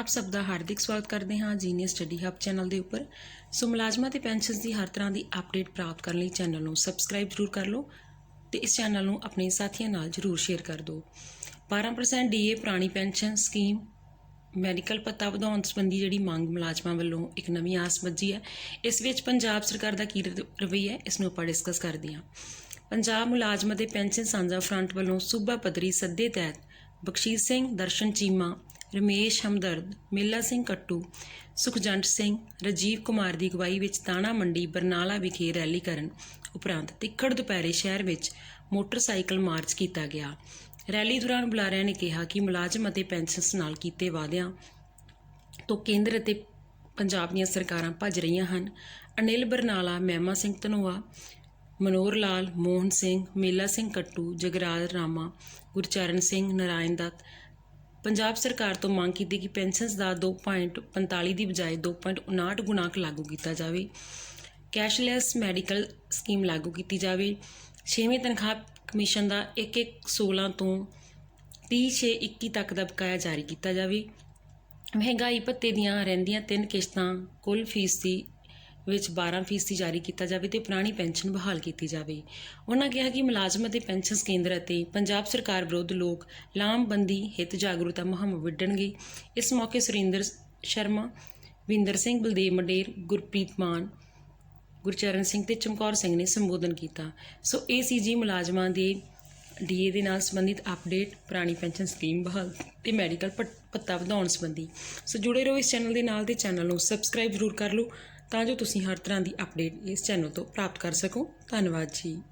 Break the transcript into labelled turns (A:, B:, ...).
A: ਆਪ ਸਭ ਦਾ ਹਾਰਦਿਕ ਸਵਾਗਤ ਕਰਦੇ ਹਾਂ ਜੀਨੀਅਸ ਸਟੱਡੀ ਹੱਬ ਚੈਨਲ ਦੇ ਉੱਪਰ। ਸੋ ਮੁਲਾਜ਼ਮਾਂ ਤੇ ਪੈਨਸ਼ਨਸ ਦੀ ਹਰ ਤਰ੍ਹਾਂ ਦੀ ਅਪਡੇਟ ਪ੍ਰਾਪਤ ਕਰਨ ਲਈ ਚੈਨਲ ਨੂੰ ਸਬਸਕ੍ਰਾਈਬ ਜ਼ਰੂਰ ਕਰ ਲਓ ਤੇ ਇਸ ਚੈਨਲ ਨੂੰ ਆਪਣੇ ਸਾਥੀਆਂ ਨਾਲ ਜ਼ਰੂਰ ਸ਼ੇਅਰ ਕਰ ਦਿਓ। 12% ਡੀਏ ਪੁਰਾਣੀ ਪੈਨਸ਼ਨ ਸਕੀਮ, ਮੈਡੀਕਲ ਭੱਤਾ ਵਧਾਉਣ ਸੰਬੰਧੀ ਜਿਹੜੀ ਮੰਗ ਮੁਲਾਜ਼ਮਾਂ ਵੱਲੋਂ ਇੱਕ ਨਵੀਂ ਆਸ ਵੱਜੀ ਹੈ, ਇਸ ਵਿੱਚ ਪੰਜਾਬ ਸਰਕਾਰ ਦਾ ਕੀ ਰ- ਰਵੱਈਆ ਹੈ, ਇਸ ਨੂੰ ਆਪਾਂ ਡਿਸਕਸ ਕਰਦੇ ਹਾਂ। ਪੰਜਾਬ ਮੁਲਾਜ਼ਮਾਂ ਤੇ ਪੈਨਸ਼ਨ ਸਾਂਝਾ ਫਰੰਟ ਵੱਲੋਂ ਸੂਬਾ ਪੱਧਰੀ ਸੱਦੇ ਤਹਿਤ ਬਖਸ਼ੀਸ਼ ਸਿੰਘ, ਦਰਸ਼ਨ ਚੀਮਾ ਰਮੇਸ਼ ਹਮਦਰਦ, ਮੇਲਾ ਸਿੰਘ ਕੱਟੂ, ਸੁਖਜੰਟ ਸਿੰਘ, ਰਜੀਵ ਕੁਮਾਰ ਦੀ ਅਗਵਾਈ ਵਿੱਚ ਤਾਣਾ ਮੰਡੀ ਬਰਨਾਲਾ ਵਿਖੇ ਰੈਲੀ ਕਰਨ ਉਪਰੰਤ ਤਿੱਖੜ ਦੁਪਹਿਰੇ ਸ਼ਹਿਰ ਵਿੱਚ ਮੋਟਰਸਾਈਕਲ ਮਾਰਚ ਕੀਤਾ ਗਿਆ। ਰੈਲੀ ਦੌਰਾਨ ਬੁਲਾਰਿਆਂ ਨੇ ਕਿਹਾ ਕਿ ਮੁਲਾਜ਼ਮ ਅਤੇ ਪੈਨਸ਼ਨਸ ਨਾਲ ਕੀਤੇ ਵਾਅਦਿਆਂ ਤੋਂ ਕੇਂਦਰ ਅਤੇ ਪੰਜਾਬ ਦੀਆਂ ਸਰਕਾਰਾਂ ਭੱਜ ਰਹੀਆਂ ਹਨ। ਅਨਿਲ ਬਰਨਾਲਾ, ਮਹਿਮਾ ਸਿੰਘ ਧਨੋਆ, ਮਨੋਹਰ ਲਾਲ, ਮੋਹਨ ਸਿੰਘ, ਮੇਲਾ ਸਿੰਘ ਕੱਟੂ, ਜਗਰਾਜ ਰਾਮਾ, ਗੁਰਚਰਨ ਸਿੰਘ, ਨਾਰਾਇਣ ਦੱਤ ਪੰਜਾਬ ਸਰਕਾਰ ਤੋਂ ਮੰਗ ਕੀਤੀ ਕਿ ਪੈਨਸ਼ਨਸ ਦਾ 2.45 ਦੀ ਬਜਾਏ 2.59 ਗੁਣਾਕ ਲਾਗੂ ਕੀਤਾ ਜਾਵੇ। ਕੈਸ਼ਲੈਸ ਮੈਡੀਕਲ ਸਕੀਮ ਲਾਗੂ ਕੀਤੀ ਜਾਵੇ। ਛੇਵੇਂ ਤਨਖਾਹ ਕਮਿਸ਼ਨ ਦਾ 1-1 16 ਤੋਂ 30-6-21 ਤੱਕ ਦਾ ਬਕਾਇਆ ਜਾਰੀ ਕੀਤਾ ਜਾਵੇ। ਮਹਿੰਗਾਈ ਭੱਤੇ ਦੀਆਂ ਰਹਿੰਦੀਆਂ ਤਿੰਨ ਕਿਸ਼ਤਾਂ ਕੁੱਲ ਫੀਸ ਦੀ ਵਿੱਚ 12 ਫੀਸਦੀ ਜਾਰੀ ਕੀਤਾ ਜਾਵੇ ਤੇ ਪੁਰਾਣੀ ਪੈਨਸ਼ਨ ਬਹਾਲ ਕੀਤੀ ਜਾਵੇ। ਉਹਨਾਂ ਕਿਹਾ ਕਿ ਮੁਲਾਜ਼ਮ ਅਤੇ ਪੈਨਸ਼ਨ ਕੇਂਦਰ ਅਤੇ ਪੰਜਾਬ ਸਰਕਾਰ ਵਿਰੁੱਧ ਲੋਕ ਲਾਮਬੰਦੀ ਹਿੱਤ ਜਾਗਰੂਕਤਾ ਮੁਹਿੰਮ ਵਿੱਢਣਗੇ। ਇਸ ਮੌਕੇ ਸੁਰਿੰਦਰ ਸ਼ਰਮਾ, ਵਿੰਦਰ ਸਿੰਘ, ਬਲਦੇਵ ਮੰਡੇਰ, ਗੁਰਪ੍ਰੀਤ ਮਾਨ, ਗੁਰਚਰਨ ਸਿੰਘ ਤੇ ਚਮਕੌਰ ਸਿੰਘ ਨੇ ਸੰਬੋਧਨ ਕੀਤਾ। ਸੋ ਇਹ ਸੀ ਜੀ ਮੁਲਾਜ਼ਮਾਂ ਦੇ ਡੀਏ ਦੇ ਨਾਲ ਸੰਬੰਧਿਤ ਅਪਡੇਟ। ਪੁਰਾਣੀ ਪੈਨਸ਼ਨ ਸਕੀਮ ਬਹਾਲ ਤੇ ਮੈਡੀਕਲ ਭੱਤ- ਭੱਤਾ ਵਧਾਉਣ ਸੰਬੰਧੀ। ਸੋ ਜੁੜੇ ਰਹੋ ਇਸ ਚੈਨਲ ਦੇ ਨਾਲ ਤੇ ਚੈਨਲ ਨੂੰ ਸਬਸਕ੍ਰਾਈਬ ਜ਼ਰੂਰ ਕਰ ਲਓ। ਤਾਂ ਜੋ ਤੁਸੀਂ ਹਰ ਤਰ੍ਹਾਂ ਦੀ ਅਪਡੇਟ ਇਸ ਚੈਨਲ ਤੋਂ ਪ੍ਰਾਪਤ ਕਰ ਸਕੋ। ਧੰਨਵਾਦ ਜੀ।